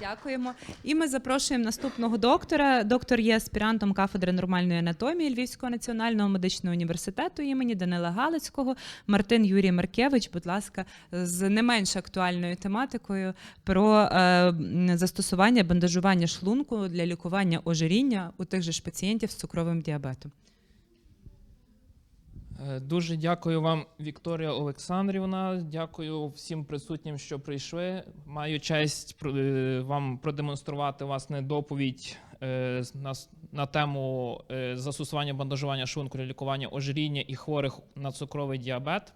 Дякуємо. І ми запрошуємо наступного доктора. Доктор є аспірантом кафедри нормальної анатомії Львівського національного медичного університету імені Данила Галицького. Мартин Юрій Маркевич, будь ласка, з не менш актуальною тематикою про е, застосування бандажування шлунку для лікування ожиріння у тих же ж пацієнтів з цукровим діабетом. Е, Дуже дякую вам, Вікторія Олександрівна. Дякую всім присутнім, що прийшли. Маю честь е, вам продемонструвати власне доповідь е, на, тему застосування бандажування шлунку для лікування ожиріння і хворих на цукровий діабет.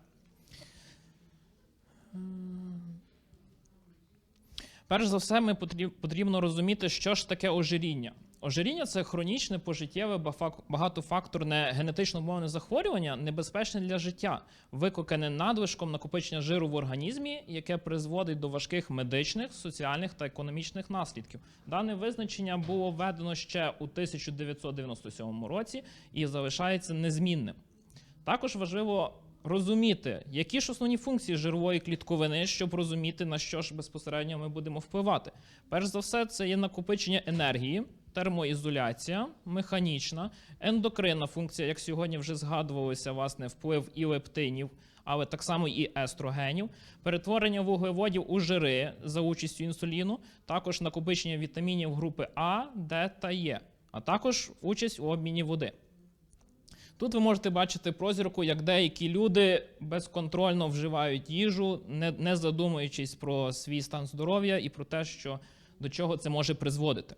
Перш за все, ми потрібно розуміти, що ж таке ожиріння. Ожиріння це хронічне, пожиттєве, багатофакторне генетично обумовлене захворювання, небезпечне для життя, викликане надлишком накопичення жиру в організмі, яке призводить до важких медичних, соціальних та економічних наслідків. Дане визначення було введено ще у 1997 році і залишається незмінним. Також важливо розуміти, які ж основні функції жирової клітковини, щоб розуміти, на що ж безпосередньо ми будемо впливати. Перш за все, це є накопичення енергії, термоізоляція, механічна, ендокринна функція, як сьогодні вже згадувалося, власне, вплив і лептинів, але так само і естрогенів, перетворення вуглеводів у жири за участю інсуліну, також накопичення вітамінів групи А, Д та Е, а також участь у обміні води. Тут ви можете бачити прозірку, як деякі люди безконтрольно вживають їжу, не, не задумуючись про свій стан здоров'я і про те, що до чого це може призводити.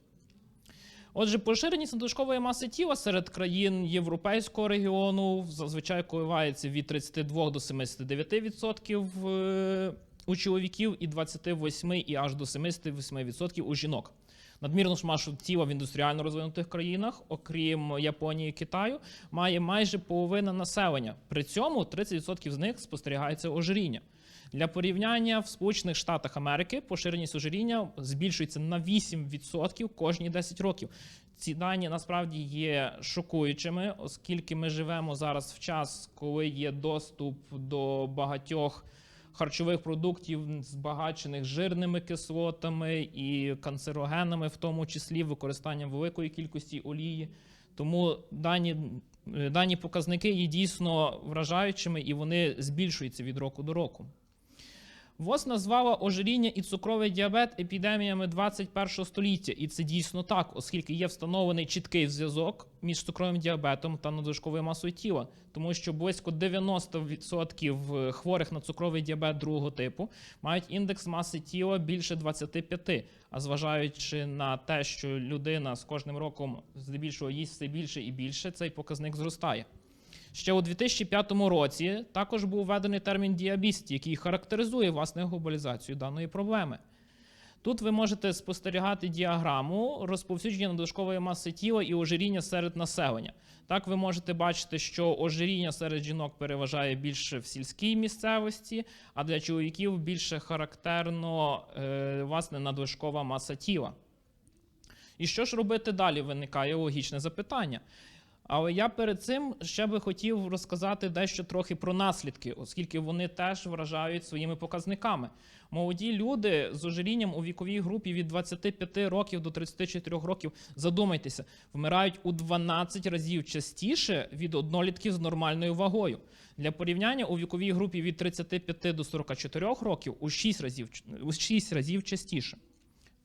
Отже, поширеність надлишкової маси тіла серед країн європейського регіону зазвичай коливається від 32 до 79% е, у чоловіків і 28 і аж до 78% у жінок. Надмірну ж масу тіла в індустріально розвинутих країнах, окрім Японії і Китаю, має майже половина населення. При цьому 30% з них спостерігається ожиріння. Для порівняння в Сполучених Штатах Америки поширеність ожиріння збільшується на 8% кожні 10 років. Ці дані насправді є шокуючими, оскільки ми живемо зараз в час, коли є доступ до багатьох харчових продуктів, збагачених жирними кислотами і канцерогенами, в тому числі використанням великої кількості олії. Тому дані, дані показники є дійсно вражаючими і вони збільшуються від року до року. ВОЗ назвала ожиріння і цукровий діабет епідеміями 21 століття, і це дійсно так, оскільки є встановлений чіткий зв'язок між цукровим діабетом та надлишковою масою тіла, тому що близько 90% хворих на цукровий діабет другого типу мають індекс маси тіла більше 25, а зважаючи на те, що людина з кожним роком здебільшого їсть все більше і більше, цей показник зростає. Ще у 2005 році також був введений термін діабіст, який характеризує власне глобалізацію даної проблеми. Тут ви можете спостерігати діаграму розповсюдження надлишкової маси тіла і ожиріння серед населення. Так, ви можете бачити, що ожиріння серед жінок переважає більше в сільській місцевості, а для чоловіків більше характерно е, власне надлишкова маса тіла. І що ж робити далі? Виникає логічне запитання. Але я перед цим ще би хотів розказати дещо трохи про наслідки, оскільки вони теж вражають своїми показниками. Молоді люди з ожирінням у віковій групі від 25 років до 34 років, задумайтеся, вмирають у 12 разів частіше від однолітків з нормальною вагою. Для порівняння у віковій групі від 35 до 44 років у 6 разів, у 6 разів частіше.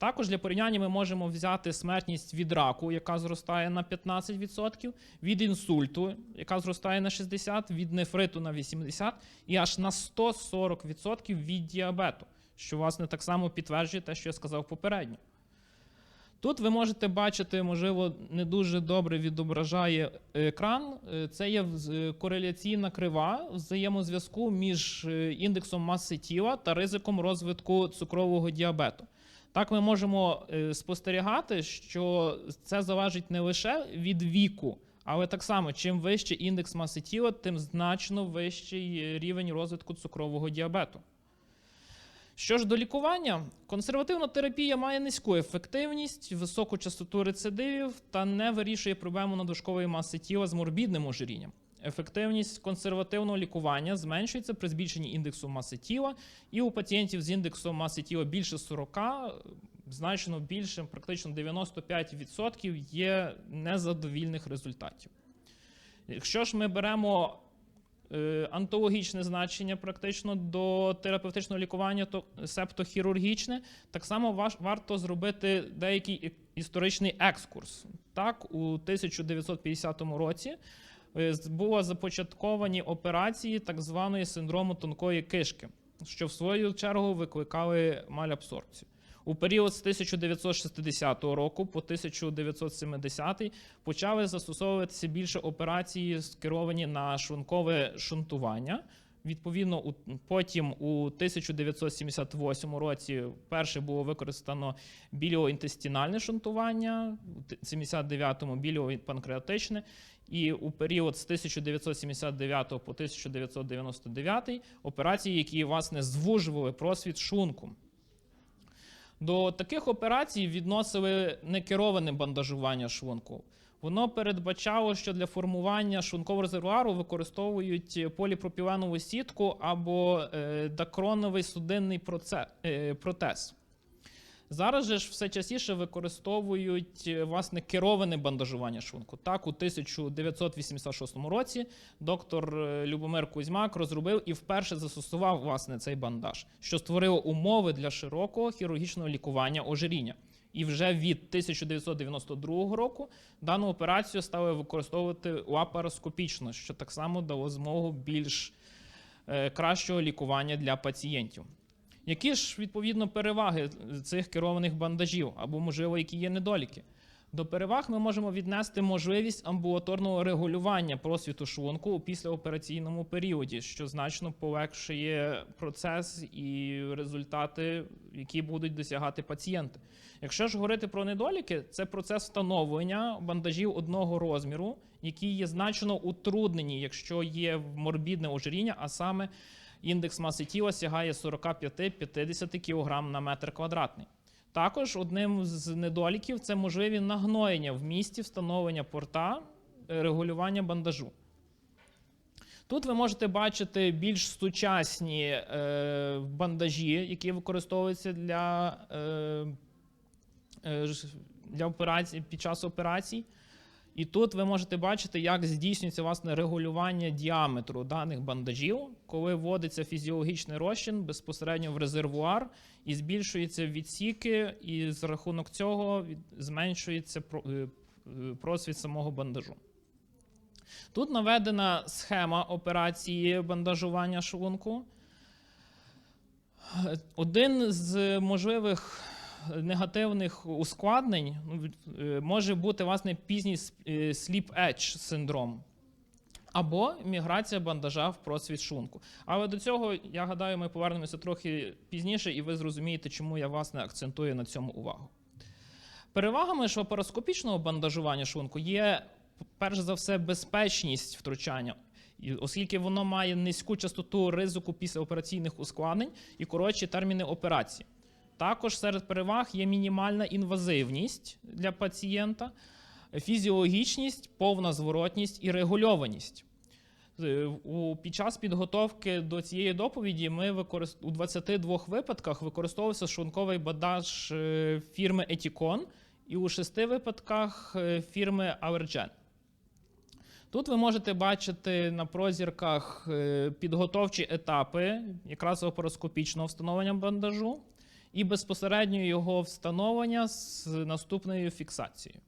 Також для порівняння ми можемо взяти смертність від раку, яка зростає на 15%, від інсульту, яка зростає на 60%, від нефриту на 80% і аж на 140% від діабету, що власне так само підтверджує те, що я сказав попередньо. Тут ви можете бачити, можливо, не дуже добре відображає екран. Е, Це є е, кореляційна крива взаємозв'язку між е, індексом маси тіла та ризиком розвитку цукрового діабету. Так, ми можемо е, спостерігати, що це залежить не лише від віку, але так само, чим вище індекс маси тіла, тим значно вищий е, рівень розвитку цукрового діабету. Що ж до лікування, консервативна терапія має низьку ефективність, високу частоту рецидивів та не вирішує проблему надлишкової маси тіла з морбідним ожирінням. Ефективність консервативного лікування зменшується при збільшенні індексу маси тіла, і у пацієнтів з індексом маси тіла більше 40 значно більше, практично 95% є незадовільних результатів. Якщо ж ми беремо е, антологічне значення практично до терапевтичного лікування, то себто хірургічне, так само варто зробити деякий історичний екскурс. Так, у 1950 році е, було започатковані операції так званої синдрому тонкої кишки, що в свою чергу викликали мальабсорбцію. У період з 1960 року по 1970 почали застосовуватися більше операції, скеровані на шлункове шунтування. Відповідно, потім у 1978 році вперше було використано біліоінтестинальне шунтування, у 79-му біліопанкреатичне, і у період з 1979 по 1999 операції, які власне звужували просвіт шлунку. До таких операцій відносили некероване бандажування шлунку. Воно передбачало, що для формування шлункового резервуару використовують поліпропіленову сітку або е, дакроновий судинний е, протез. Зараз же ж все частіше використовують е, власне кероване бандажування шлунку. Так, у 1986 році доктор Любомир Кузьмак розробив і вперше застосував власне цей бандаж, що створило умови для широкого хірургічного лікування ожиріння. І вже від 1992 року дану операцію стали використовувати лапароскопічно, що так само дало змогу більш е, кращого лікування для пацієнтів. Які ж відповідно переваги цих керованих бандажів, або, можливо, які є недоліки? До переваг ми можемо віднести можливість амбулаторного регулювання просвіту шлунку у післяопераційному періоді, що значно полегшує процес і результати, які будуть досягати пацієнти. Якщо ж говорити про недоліки, це процес встановлення бандажів одного розміру, які є значно утруднені, якщо є морбідне ожиріння, а саме індекс маси тіла сягає 45-50 кг на метр квадратний. Також одним з недоліків це можливі нагноєння в місті встановлення порта е, регулювання бандажу. Тут ви можете бачити більш сучасні е, бандажі, які використовуються для, е, е, для операцій під час операцій. І тут ви можете бачити, як здійснюється власне регулювання діаметру даних бандажів, коли вводиться фізіологічний розчин безпосередньо в резервуар і збільшуються відсіки, і за рахунок цього зменшується е, просвіт самого бандажу. Тут наведена схема операції бандажування шлунку. Один з можливих негативних ускладнень ну, е, може бути власне пізній с- е, edge синдром. Або міграція бандажа в просвіт шлунку. Але до цього, я гадаю, ми повернемося трохи пізніше, і ви зрозумієте, чому я власне акцентую на цьому увагу. Перевагами ж лапароскопічного бандажування шлунку є, перш за все, безпечність втручання, оскільки воно має низьку частоту ризику післяопераційних ускладнень і коротші терміни операції. Також серед переваг є мінімальна інвазивність для пацієнта, фізіологічність, повна зворотність і регульованість. Е, під час підготовки до цієї доповіді ми використ... у 22 випадках використовувався шлунковий бандаж е, фірми Eticon і у 6 випадках е, фірми Allergen. Тут ви можете бачити на прозірках підготовчі етапи якраз лапароскопічного встановлення бандажу і безпосередньо його встановлення з наступною фіксацією.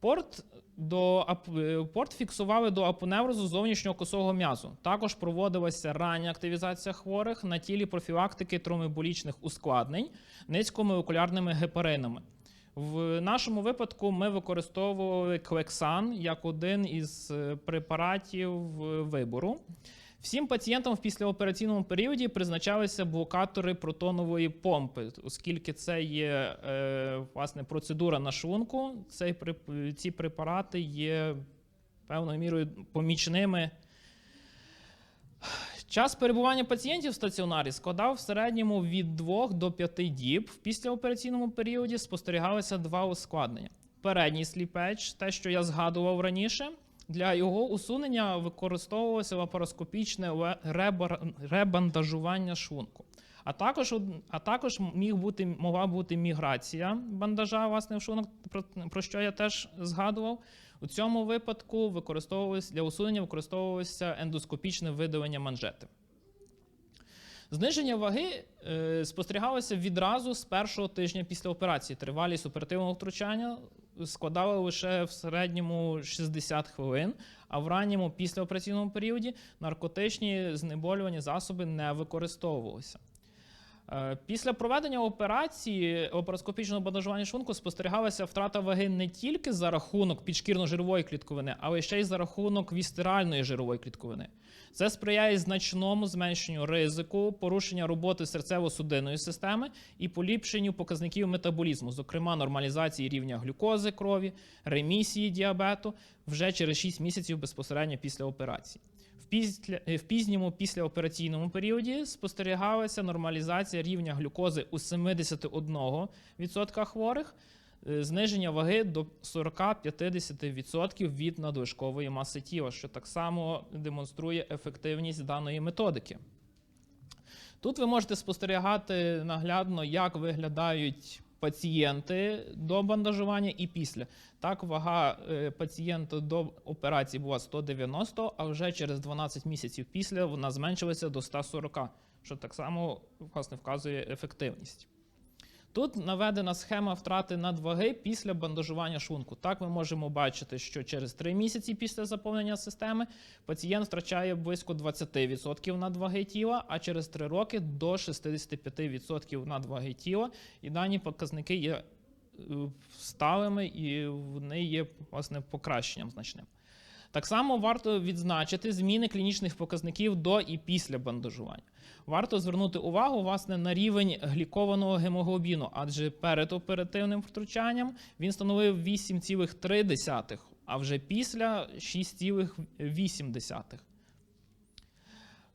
Порт, до, е, порт фіксували до апоневрозу зовнішнього косого м'язу. Також проводилася рання активізація хворих на тілі профілактики тромболічних ускладнень низькомолекулярними гепаринами. В нашому випадку ми використовували клексан як один із е, препаратів е, вибору. Всім пацієнтам в післяопераційному періоді призначалися блокатори протонової помпи, оскільки це є е, власне процедура на шлунку. Ці препарати є певною мірою помічними. Час перебування пацієнтів в стаціонарі складав в середньому від 2 до 5 діб. В післяопераційному періоді спостерігалися два ускладнення: передній сліпеч, те, що я згадував раніше. Для його усунення використовувалося лапароскопічне ребандажування шлунку. А також, а також міг бути, могла бути міграція бандажа, власне, в шлунок, про, про що я теж згадував. У цьому випадку використовувалось, для усунення використовувалося ендоскопічне видалення манжети. Зниження ваги е, спостерігалося відразу з першого тижня після операції. Тривалість оперативного втручання складала лише в середньому 60 хвилин, а в ранньому післяопераційному періоді наркотичні знеболювані засоби не використовувалися. Е, Після проведення операції лапароскопічного бандажування шлунку спостерігалася втрата ваги не тільки за рахунок підшкірно-жирової клітковини, але ще й за рахунок вістеральної жирової клітковини. Це сприяє значному зменшенню ризику порушення роботи серцево-судинної системи і поліпшенню показників метаболізму, зокрема нормалізації рівня глюкози крові, ремісії діабету вже через 6 місяців безпосередньо після операції. Після, е, в пізньому післяопераційному періоді спостерігалася нормалізація рівня глюкози у 71% хворих, е, зниження ваги до 40-50% від надлишкової маси тіла, що так само демонструє ефективність даної методики. Тут ви можете спостерігати наглядно, як виглядають пацієнти до бандажування і після. Так, вага е, пацієнта до операції була 190, а вже через 12 місяців після вона зменшилася до 140, що так само власне вказує ефективність. Тут наведена схема втрати надваги після бандажування шлунку. Так ми можемо бачити, що через 3 місяці після заповнення системи пацієнт втрачає близько 20% надваги тіла, а через 3 роки до 65% надваги тіла. І дані показники є е, сталими і вони є власне покращенням значним. Так само варто відзначити зміни клінічних показників до і після бандажування. Варто звернути увагу власне на рівень глікованого гемоглобіну, адже перед оперативним втручанням він становив 8,3, а вже після 6,8.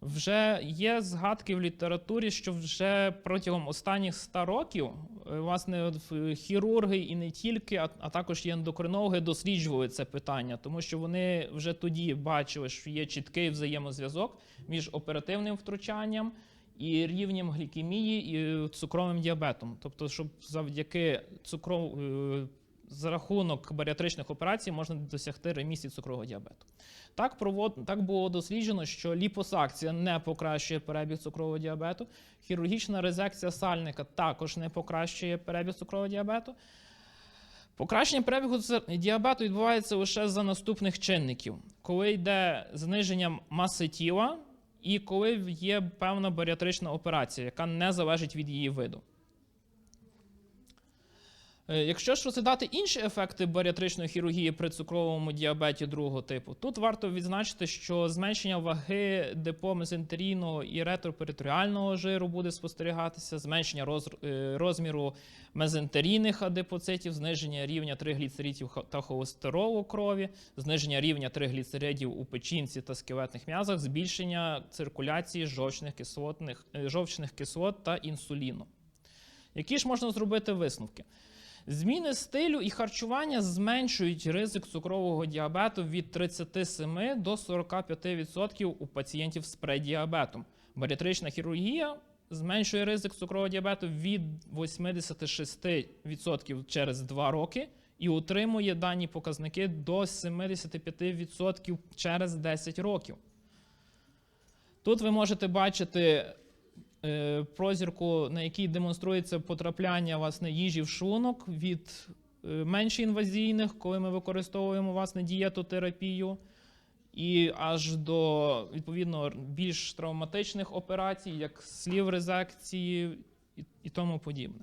Вже є згадки в літературі, що вже протягом останніх 100 років е, власне хірурги і не тільки, а, також і ендокринологи досліджували це питання, тому що вони вже тоді бачили, що є чіткий взаємозв'язок між оперативним втручанням і рівнем глікемії і цукровим діабетом. Тобто, щоб завдяки цукров... за рахунок баріатричних операцій можна досягти ремісії цукрового діабету. Так, провод... так було досліджено, що ліпосакція не покращує перебіг цукрового діабету, хірургічна резекція сальника також не покращує перебіг цукрового діабету. Покращення перебігу діабету відбувається лише за наступних чинників: коли йде зниження маси тіла, і коли є певна баріатрична операція, яка не залежить від її виду. Е, Якщо ж розглядати інші ефекти баріатричної хірургії при цукровому діабеті другого типу, тут варто відзначити, що зменшення ваги депо мезентерійного і ретропериторіального жиру буде спостерігатися, зменшення роз- е, розміру мезентерійних адипоцитів, зниження рівня тригліцеридів та холестеролу крові, зниження рівня тригліцеридів у печінці та скелетних м'язах, збільшення циркуляції жовчних кислотних, е, жовчних кислот та інсуліну. Які ж можна зробити висновки? Зміни стилю і харчування зменшують ризик цукрового діабету від 37 до 45% у пацієнтів з преддіабетом. Баріатрична хірургія зменшує ризик цукрового діабету від 86% через 2 роки і утримує дані показники до 75% через 10 років. Тут ви можете бачити прозірку, на якій демонструється потрапляння власне, їжі в шлунок від е, менш інвазійних, коли ми використовуємо власне, дієтотерапію, і аж до відповідно більш травматичних операцій, як слів резекції і, тому подібне.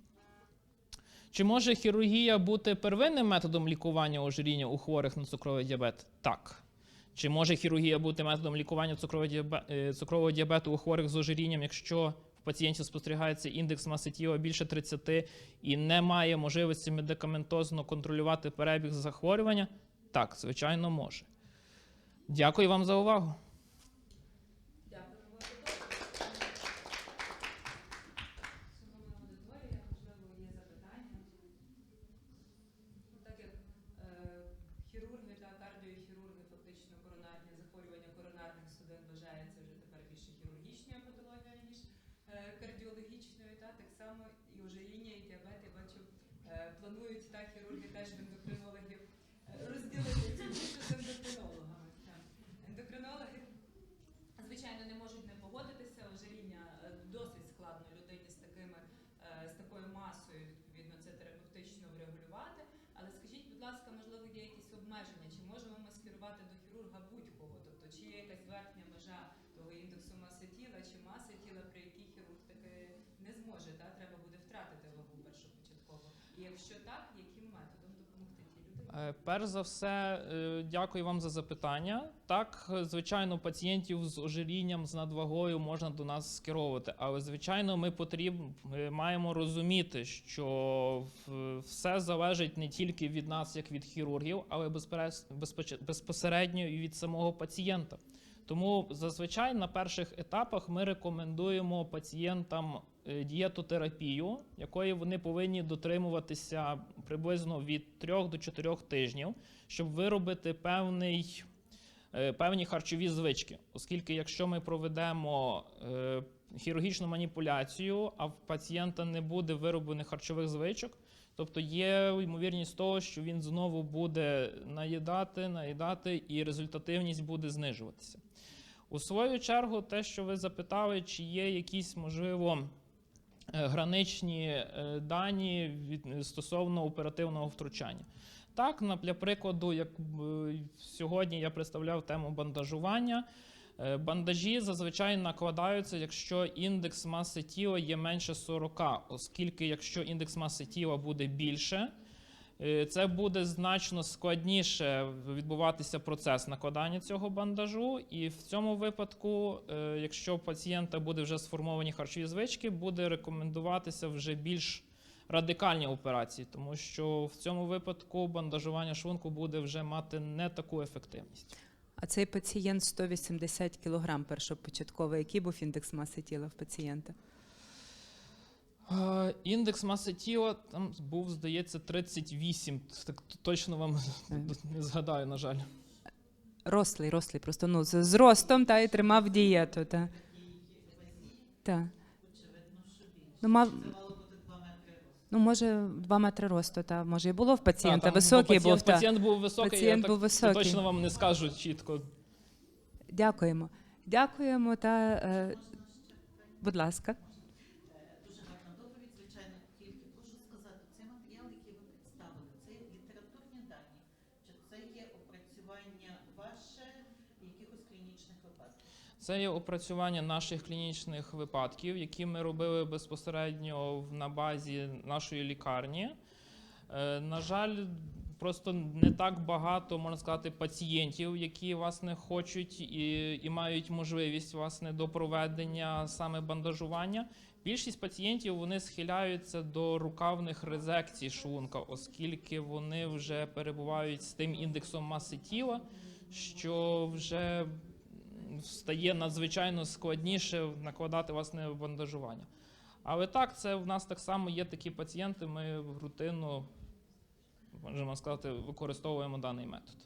Чи може хірургія бути первинним методом лікування ожиріння у хворих на цукровий діабет? Так. Чи може хірургія бути методом лікування цукрового е, діабету у хворих з ожирінням, якщо пацієнтів спостерігається індекс маси тіла більше 30 і не має можливості медикаментозно контролювати перебіг захворювання? Так, звичайно, може. Дякую вам за увагу. Шановна аудиторія, можливо, є запитання. Ну, Так як е, хірурги та кардіохірурги, фактично коронарні захворювання коронарних судин вважається вже тепер більше хірургічною патологією, ніж е, кардіологічною. планують та хірурги теж ендокринологів е, розділити цю з ендокринологами. Ендокринологи, звичайно, не можуть не погодитися. Ожиріння е, досить складно людині з такими е, з такою масою, відповідно, це терапевтично врегулювати. Але скажіть, будь ласка, можливо, є якісь обмеження? Чи можемо ми скерувати до хірурга будь-кого? Тобто, чи є якась верхня межа того індексу маси тіла, чи маси тіла, при якій хірург таки не зможе, та треба буде втратити вагу першопочатково? І якщо так, яким методом допомогти тій людині? Е, Перш за все, е, дякую вам за запитання. Так, е, звичайно, пацієнтів з ожирінням, з надвагою можна до нас скеровувати, але звичайно, ми потріб, ми маємо розуміти, що все залежить не тільки від нас, як від хірургів, але безпосередньо і від самого пацієнта. Тому зазвичай на перших етапах ми рекомендуємо пацієнтам е, дієтотерапію, якої вони повинні дотримуватися приблизно від 3 до 4 тижнів, щоб виробити певний, е, певні харчові звички. Оскільки, якщо ми проведемо е, хірургічну маніпуляцію, а в пацієнта не буде вироблених харчових звичок, тобто є ймовірність того, що він знову буде наїдати, наїдати, і результативність буде знижуватися. У свою чергу, те, що ви запитали, чи є якісь, можливо, е, граничні е, дані стосовно оперативного втручання. Так, для прикладу, як е, сьогодні я представляв тему бандажування. Бандажі зазвичай накладаються, якщо індекс маси тіла є менше 40, оскільки якщо індекс маси тіла буде більше, це буде значно складніше відбуватися процес накладання цього бандажу. І в цьому випадку, е, якщо у пацієнта буде вже сформовані харчові звички, буде рекомендуватися вже більш радикальні операції, тому що в цьому випадку бандажування шлунку буде вже мати не таку ефективність. А цей пацієнт 180 кг першопочатково. Який був індекс маси тіла в пацієнта? Е, Індекс маси тіла там був, здається, 38. Так точно вам не згадаю, на жаль. Рослий, рослий, просто ну, з, з ростом та і тримав дієту. Та. Та. Ну, мав, ну, може, 2 метри росту, та може і було в пацієнта. Та, там, Високий бо був. пацієнт, Та. пацієнт був високий, Пацієнт я був так високий. точно вам не скажу чітко. Дякуємо. Дякуємо та. Е, будь ласка. Дуже гарна доповідь, звичайно, тільки прошу сказати, цей матеріал, який ви представили, це є літературні дані, чи це є опрацювання ваше якихось клінічних випадків? Це є опрацювання наших клінічних випадків, які ми робили безпосередньо на базі нашої лікарні. Е, На жаль, просто не так багато, можна сказати, пацієнтів, які власне хочуть і, і мають можливість власне до проведення саме бандажування. Більшість пацієнтів вони схиляються до рукавних резекцій шлунка, оскільки вони вже перебувають з тим індексом маси тіла, що вже стає надзвичайно складніше накладати власне бандажування. Але так, це в нас так само є такі пацієнти. Ми в рутину, можемо сказати, використовуємо даний метод.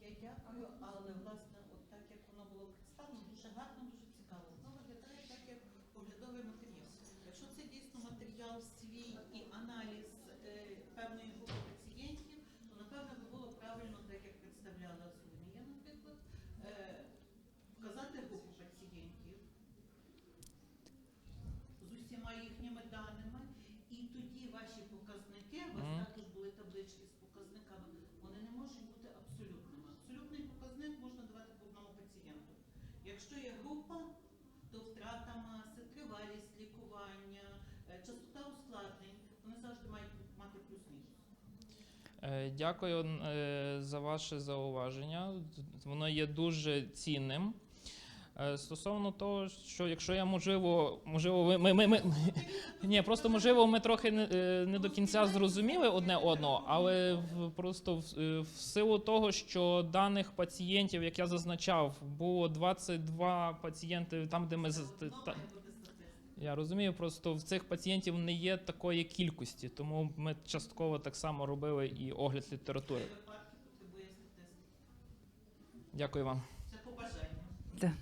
Я дякую, але власне, от так як воно було представлено, дуже гарно, дуже цікаво. Воно виглядає так, як оглядовий матеріал. Якщо це дійсно матеріал свій і аналіз е, певної групи пацієнтів, то напевно би було правильно, так як представляла Соломія, наприклад, е, вказати групу пацієнтів з усіма їхніми даними, і тоді ваші показники, у вас Мгм. також були таблички з показниками, вони не можуть бути абсолютними. Абсолютний показник можна давати по одному пацієнту. Якщо є група, то втрата маси, тривалість лікування, е, частота ускладнень, вони завжди мають мати плюс-мінус. Е, Дякую е, за ваше зауваження. Воно є дуже цінним. Е, Стосовно того, що якщо я можливо, можливо, ви- ми, ми, ми, ні, просто можливо, ми трохи не, е, не до кінця зрозуміли одне одного, але просто в, е, в силу того, що даних пацієнтів, як я зазначав, було 22 пацієнти там, де ми та-. Я розумію, просто в цих пацієнтів не є такої кількості, тому ми частково так само робили і огляд літератури. Дякую вам. Це побажання. Та.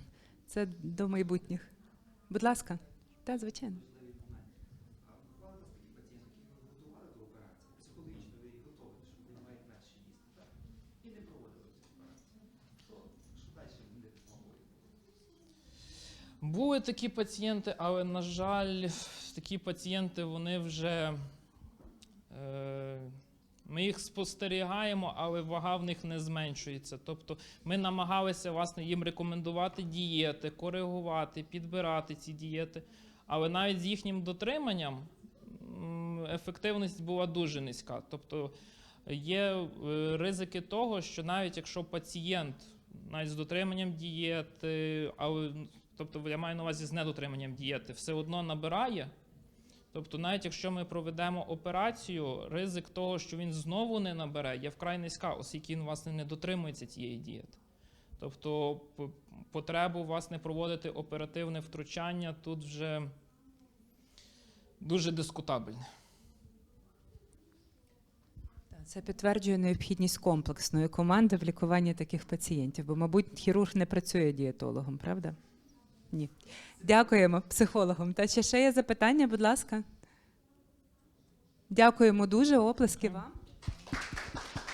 Це до майбутніх. Будь ласка. Так, звичайно. важливий момент. А бували у вас такі пацієнти, які ви готували до операції, Були такі пацієнти, але, на жаль, такі пацієнти вони вже. Е, ми їх спостерігаємо, але вага в них не зменшується. Тобто ми намагалися власне, їм рекомендувати дієти, коригувати, підбирати ці дієти. Але навіть з їхнім дотриманням ефективність була дуже низька. Тобто є е, ризики того, що навіть якщо пацієнт навіть з дотриманням дієти, але тобто я маю на увазі з недотриманням дієти, все одно набирає. Тобто, навіть якщо ми проведемо операцію, ризик того, що він знову не набере, є вкрай низька, оскільки він власне не дотримується цієї дієти. Тобто потребу власне проводити оперативне втручання тут вже дуже дискутабельне. Це підтверджує необхідність комплексної команди в лікуванні таких пацієнтів, бо, мабуть, хірург не працює дієтологом, правда? Ні. Дякуємо психологам. Та чи ще є запитання, будь ласка? Дякуємо дуже, оплески вам.